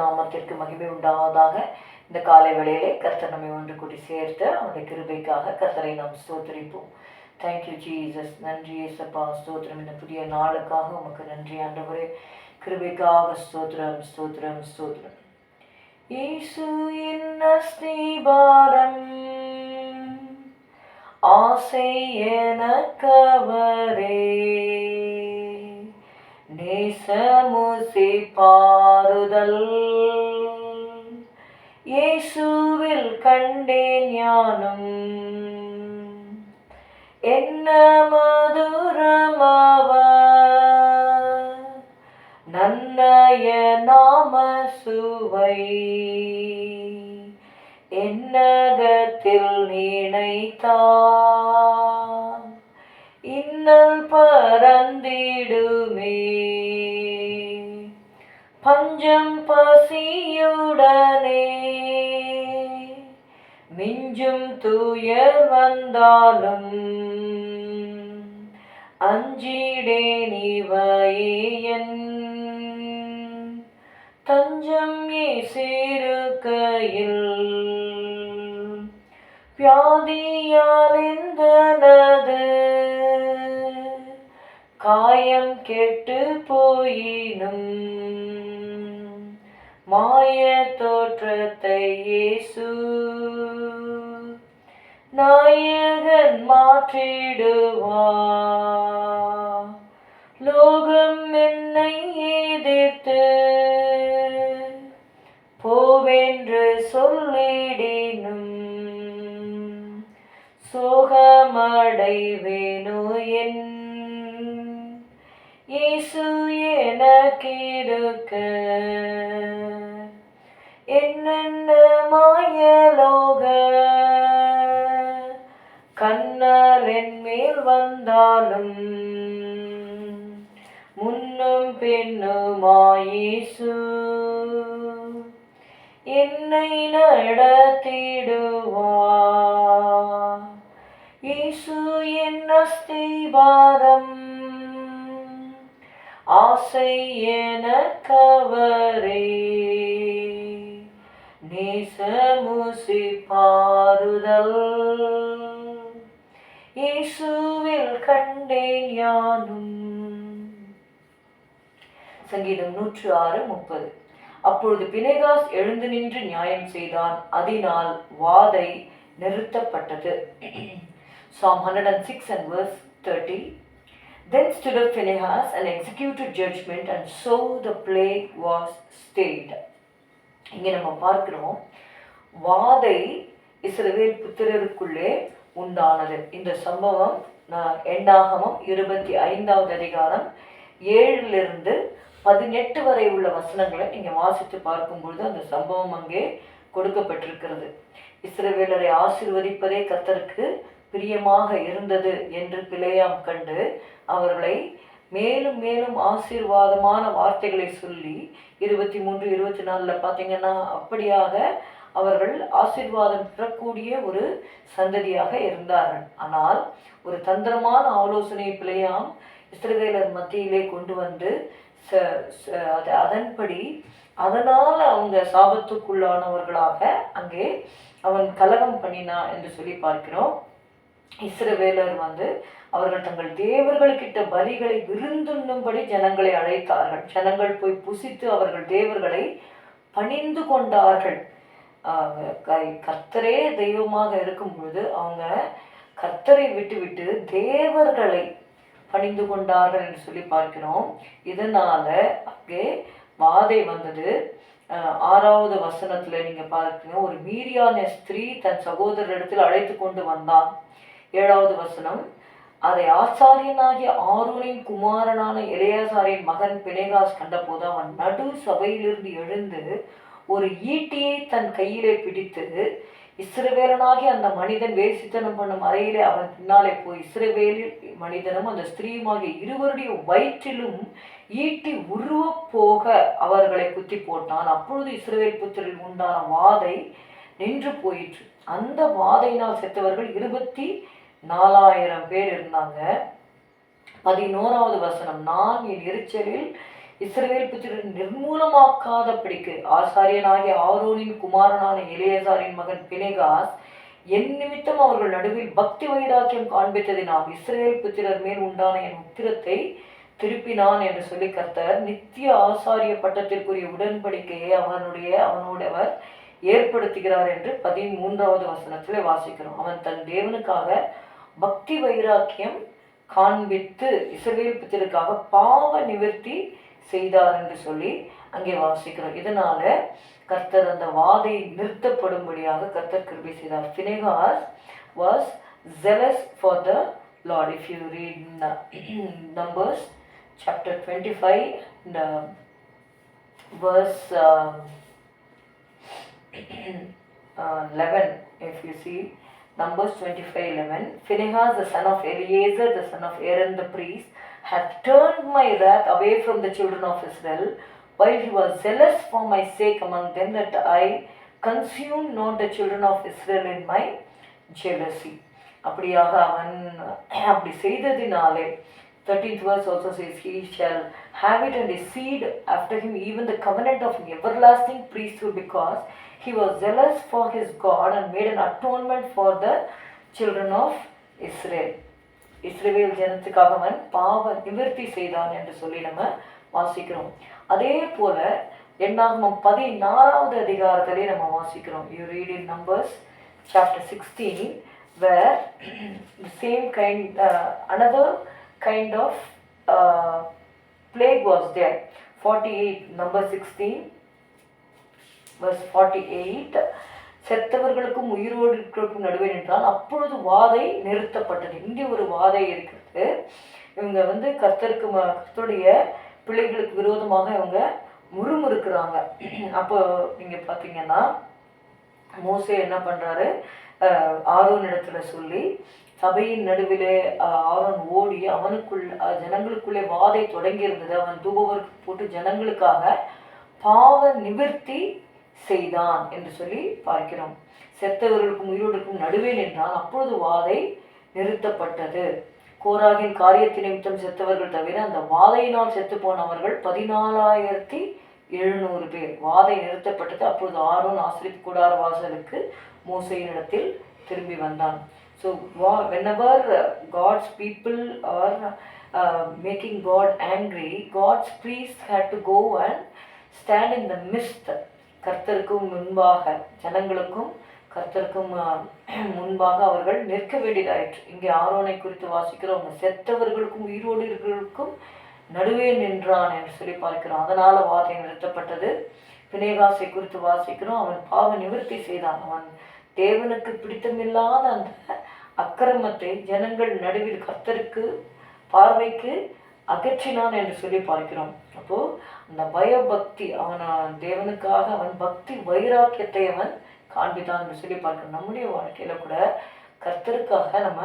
நாமத்திற்கு மகிமை உண்டாவதாக இந்த காலை வேளையிலே கர்த்தர் நம்மை ஒன்று கூடி சேர்த்து அவனுடைய கிருபைக்காக கர்த்தரை நாம் ஸ்தோத்தரிப்போம். தேங்க்யூ ஜீசஸ் நன்றி ஏசப்பா ஸ்தோத்திரம். இந்த புதிய நாளுக்காக உமக்கு நன்றி ஆண்டவரே. கிருபைக்காக ஸ்தோத்திரம் ஸ்தோத்திரம் ஸ்தோத்திரம். இயேசு என்ன ஸ்ரீபாரம் ஆசை எனக்கவரே. நேசமுசி பாருதல் இயேசுவில் கண்டேன் ஞானம். என்ன மதுரமவ? நன்னய நாம சுவை என்னகத்தில் நினைத்தான் இன்னல் பரந்திடுமே. பஞ்சம் பசியுடனே. மிஞ்சும் துயர் வந்தாலும் அஞ்சிடேன் இவையன் தஞ்சம் சிறுகையில் வியாதியாலிந்தனது காயம் கெட்டு போயினும் மாய தோற்றத்தை இயேசு. நாயகன் மாற்றிடுவா லோகம் என்னை எதிர்த்து போவென்று சொல்லிடினும். சோகமடைவேனோ மேல் வந்தாலும் முன்னும் பெண்ணுமாயேசு. என்னை நடத்திடுவா இயேசு என் அஸ்திபாரம். ஆசை என கவரே நேசமுசி பாருதல் இயேசுவில் கண்டேன் யானும் சங்கீதம் நூற்று ஆறு முப்பது. அப்பொழுது பினேகாஸ் எழுந்து நின்று நியாயம் செய்தான். அதனால் வாதை நிறுத்தப்பட்டது. Psalm 106 and verse 30 Then stood up Phinehas and executed judgment, and so the plague was stayed. இங்கே நம்ம பார்க்கிறோம் வாதை இஸ்ரவேல் புத்திரருக்குள்ளே உண்டானது. இந்த சம்பவம் எண்ணாகமும் இருபத்தி ஐந்தாவது அதிகாரம் ஏழிலிருந்து பதினெட்டு வரை உள்ள வசனங்களை நீங்கள் வாசித்து பார்க்கும்பொழுது அந்த சம்பவம் அங்கே கொடுக்கப்பட்டிருக்கிறது. இஸ்ரவேலரை ஆசிர்வதிப்பதே கத்தருக்கு பிரியமாக இருந்தது என்று பிழையாம் கண்டு அவர்களை மேலும் மேலும் ஆசீர்வாதமான வார்த்தைகளை சொல்லி இருபத்தி மூன்று இருபத்தி நாலில் பார்த்தீங்கன்னா அப்படியாக அவர்கள் ஆசீர்வாதம் பெறக்கூடிய ஒரு சந்ததியாக இருந்தார்கள். ஆனால் ஒரு தந்திரமான ஆலோசனை பிழையாம் இஸ்ரவேலர் மத்தியிலே கொண்டு வந்து ச ச- அது அதன்படி அதனால் அவங்க சாபத்துக்குள்ளானவர்களாக அங்கே அவன் கலகம் பண்ணினா என்று சொல்லி பார்க்கிறோம். இஸ்ரவேலர் வந்து அவர்கள் தங்கள் தேவர்களுக்கிட்ட பலிகளை விருந்துண்ணும்படி ஜனங்களை அழைத்தார்கள். ஜனங்கள் போய் புசித்து அவர்கள் தேவர்களை பணிந்து கொண்டார்கள். கர்த்தரே தெய்வமாக இருக்கும் பொழுது அவங்க கர்த்தரை விட்டுவிட்டு தேவர்களை பணிந்து கொண்டார்கள் என்று சொல்லி பார்க்கிறோம். இதனால அங்கே வாதை வந்தது. ஆறாவது வசனத்துல நீங்க பார்க்கணும் ஒரு மீரியான ஸ்திரீ தன் சகோதரரிடத்தில் அழைத்து கொண்டு வந்தான். ஏழாவது வசனம் அதை ஆச்சாரியனாகிய ஆரூரின் குமாரனான இளையாசாரின் மகன் பிணைகாஸ் கண்டபோது அவன் நடு சபையிலிருந்து எழுந்து ஒரு ஈட்டியை தன் கையிலே பிடித்து இஸ்ரவேலனாகி அந்த மனிதன் வேசித்தனம் பண்ணும் அறையிலே அவன் பின்னாலே போய் இஸ்ரவேலில் மனிதனும் அந்த ஸ்திரீயுமாகிய இருவருடைய வயிற்றிலும் ஈட்டி உருவ போக அவர்களை குத்தி போட்டான். அப்பொழுது இஸ்ரவேல் புத்திரில் உண்டான வாதை நின்று போயிற்று. அந்த வாதையினால் செத்தவர்கள் இருபத்தி நாலாயிரம் பேர் இருந்தாங்க. பதினோராவது வசனம் நான் என் எரிச்சலில் இஸ்ரேல் புத்திரன் நிர்மூலமாக்காதபடிக்கு ஆசாரியனாகிய ஆரோனின் குமாரனான இளையசாரின் மகன் பினேகாஸ் என் நிமித்தம் அவர்கள் நடுவில் பக்தி வைராக்கியம் காண்பித்ததினால் இஸ்ரேல் புத்திரர் மேல் உண்டான என் உத்திரத்தை திருப்பினான் என்று சொல்லி கர்த்தர் நித்திய ஆசாரிய பட்டத்திற்குரிய உடன்படிக்கையை அவனுடைய அவனோடவர் ஏற்படுத்துகிறார் என்று பதிமூன்றாவது வசனத்தில் வாசிக்கிறோம். அவன் தன் தேவனுக்காக பக்தி வைராக்கியம் காண்பித்து இஸ்ரவேல் புத்திரருக்காக பாவ நிவர்த்தி செய்தார் என்று சொல்லி அங்கே வாசிக்கிறோம் இதனால கர்த்தர் அந்த வாதை நிறுத்தப்படும்படியாக கர்த்தர் கிருபி செய்தார் Phinehas was jealous for the lord if you read Numbers chapter 25 five uh, eleven uh, you see if you five eleven 25 11 Phinehas the son the Eleazar of son the Aaron hath turned my wrath away from the children of Israel, while he was zealous for my sake among them, that I consumed not the children of Israel in my jealousy. அப்படியாக அவன் அப்படி செய்ததினாலே 13th verse also says, He shall have it and his seed after him, even the covenant of everlasting priesthood, because he was zealous for his God and made an atonement for the children of Israel. இஸ்ரேவேல் ஜனத்துக்காக அவன் பாவ நிவர்த்தி செய்தான் என்று சொல்லி நம்ம வாசிக்கிறோம் அதே போல என்னாகும் பதினாறாவது அதிகாரத்திலே நம்ம வாசிக்கிறோம் you read in Numbers chapter sixteen where the same kind, uh, another kind of uh, plague was there. 48, number 16, verse 48. செத்தவர்களுக்கும் உயிரோடு இருக்கிறவருக்கும் நடுவே நின்றால் அப்பொழுது வாதை நிறுத்தப்பட்டது. இங்கே ஒரு வாதை இருக்கிறது. இவங்க வந்து கர்த்தருக்கு ம- கர்த்தருடைய பிள்ளைகளுக்கு விரோதமாக இவங்க முறுமுறுக்கிறாங்க. அப்போ நீங்கள் பார்த்தீங்கன்னா மோசே என்ன பண்ணுறாரு ஆரோன் இடத்துல சொல்லி சபையின் நடுவிலே ஆரோன் ஓடி அவனுக்குள் ஜனங்களுக்குள்ளே வாதை தொடங்கி இருந்தது. அவன் தூபவருக்கு போட்டு ஜனங்களுக்காக பாவ நிவர்த்தி செய்தான் என்று சொல்லி பார்க்கிறோம். செத்தவர்களுக்கும் உயிரோடுக்கும் நடுவே நின்றான் அப்பொழுது வாதை நிறுத்தப்பட்டது. கோராகின் காரியத்தை நிமித்தம் செத்தவர்கள் தவிர அந்த வாதையினால் செத்து போனவர்கள் பதினாலாயிரத்தி எழுநூறு பேர். வாதை நிறுத்தப்பட்டது. அப்பொழுது ஆரோன் ஆசிரிப் கூடார வாசலுக்கு மோசையினிடத்தில் திரும்பி வந்தான். ஸோ வா whenever God's people are making God angry God's priests had to go and stand in the midst கர்த்தருக்கும் முன்பாக ஜனங்களுக்கும் கர்த்தருக்கும் முன்பாக அவர்கள் நிற்க வேண்டியதாயிற்று. இங்கே ஆரோனை குறித்து வாசிக்கிறோம். செத்தவர்களுக்கும் உயிரோடு இருக்கிறவர்களுக்கும் நடுவே நின்றான் என்று சொல்லி பார்க்கிறோம். அதனால் வாதை நிறுத்தப்பட்டது. பிணைகாசை குறித்து வாசிக்கிறோம். அவன் பாவ நிவர்த்தி செய்தான். அவன் தேவனுக்கு பிடித்தமில்லாத அந்த அக்கிரமத்தை ஜனங்கள் நடுவில் கர்த்தருக்கு பார்வைக்கு அகற்றினான் என்று சொல்லி பார்க்கிறோம். அப்போ அந்த பயபக்தி அவன் தேவனுக்காக அவன் பக்தி வைராக்கியத்தை அவன் காண்பித்தான் என்று சொல்லி பார்க்கணும் நம்முடைய வாழ்க்கையில் கூட கர்த்தருக்காக நம்ம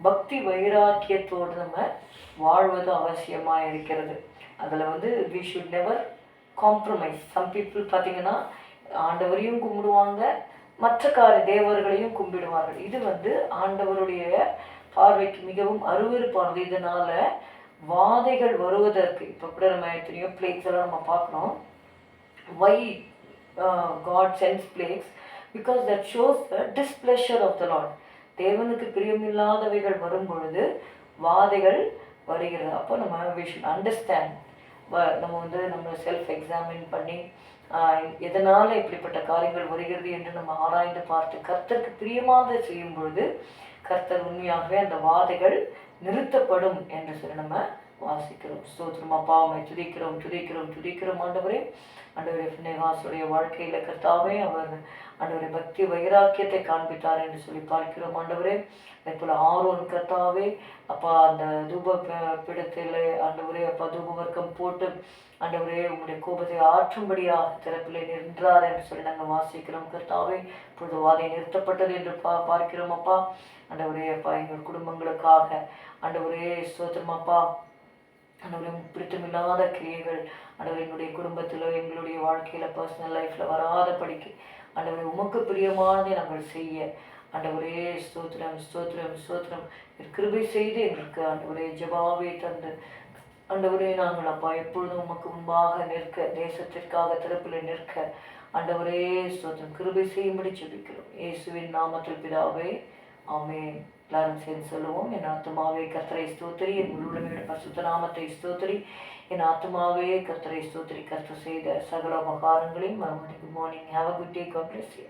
பக்தி வைராக்கியத்தோடு நம்ம வாழ்வது அவசியமாக இருக்கிறது. அதில் வந்து we should never compromise some people பார்த்தீங்கன்னா ஆண்டவரையும் கும்பிடுவாங்க மற்ற கார தேவர்களையும் கும்பிடுவார்கள். இது வந்து ஆண்டவருடைய பார்வைக்கு மிகவும் அருவறுப்பானது இதனால் வாதைகள் வருவதற்கு இப்போ கூட நம்ம எத்தனையோ பிளேக்ஸ் எல்லாம் நம்ம பார்க்குறோம். Why God sends plagues because that shows the displeasure of the lord தேவனுக்கு பிரியமில்லாதவைகள் வரும் பொழுது வாதைகள் வருகிறது. அப்போ நம்ம வி ஷுட் அண்டர்ஸ்டாண்ட் நம்ம வந்து நம்ம செல்ஃப் எக்ஸாமின் பண்ணி எதனால் இப்படிப்பட்ட காரியங்கள் வருகிறது என்று நம்ம ஆராய்ந்து பார்த்து கர்த்தருக்கு பிரியமாக செய்யும் பொழுது கர்த்தர் உண்மையாகவே அந்த வாதைகள் நிறுத்தப்படும் என்று சொல்லி நம்ம வாசிக்கிறோம். ஸ்தோத்திரம் அப்பாவை துதிக்கிறோம் துதிக்கிறோம் துதிக்கிறோம். ஆண்டவரே ஆண்டவரே பினேகாசுடைய வாழ்க்கையில் கர்த்தாவே அவர் ஆண்டவரே பக்தி வைராக்கியத்தை காண்பித்தார் என்று சொல்லி பார்க்கிறோம். ஆண்டவரே அதே போல ஆரோன் கர்த்தாவே அப்பா அந்த தூப ப- ஆண்டவரே அப்பா தூப வர்க்கம் போட்டு ஆண்டவரே உங்களுடைய கோபத்தை ஆற்றும்படியாக திறப்பிலே நின்றார் என்று சொல்லி நாங்கள் வாசிக்கிறோம். கர்த்தாவே இப்பொழுது வாதை நிறுத்தப்பட்டது என்று பா பார்க்கிறோம் அப்பா. ஆண்டவரே அப்பா எங்கள் குடும்பங்களுக்காக ஆண்டவரே ஸ்தோத்திரம் அப்பா ஆண்டவரே பிடித்தமில்லாத கிரியைகள் ஆண்டவர் எங்களுடைய குடும்பத்திலோ எங்களுடைய வாழ்க்கையில் பர்சனல் லைஃப்பில் வராத படிக்கு ஆண்டவரை உமக்கு பிரியமானதை நாங்கள் செய்ய ஆண்டவரே ஸ்தோத்திரம் ஸ்தோத்திரம் ஸ்தோத்திரம். கிருபை செய்து எங்களுக்கு ஆண்டவரே ஜெபாவை தந்து. ஆண்டவரே நாங்கள் அப்பா எப்பொழுதும் உமக்கு முன்பாக நிற்க தேசத்திற்காக திறப்பில் நிற்க ஆண்டவரே ஸ்தோத்திரம். கிருபை செய்யும்படி ஜெபிக்கிறோம். இயேசுவின் நாமத்தில் பிதாவே ஆமென். எல்லாரும் சேர்ந்து சொல்லுவோம் என் ஆத்மாவே கர்த்தரை ஸ்தோத்திரி என் முழுமையோட பரிசுத்த நாமத்தை ஸ்தோத்திரி. என் ஆத்மாவே கர்த்தரை ஸ்தோத்திரி. கர்த்தர் செய்த சகல உபகாரங்களையும் மறுபடியும் good morning have a good day God bless you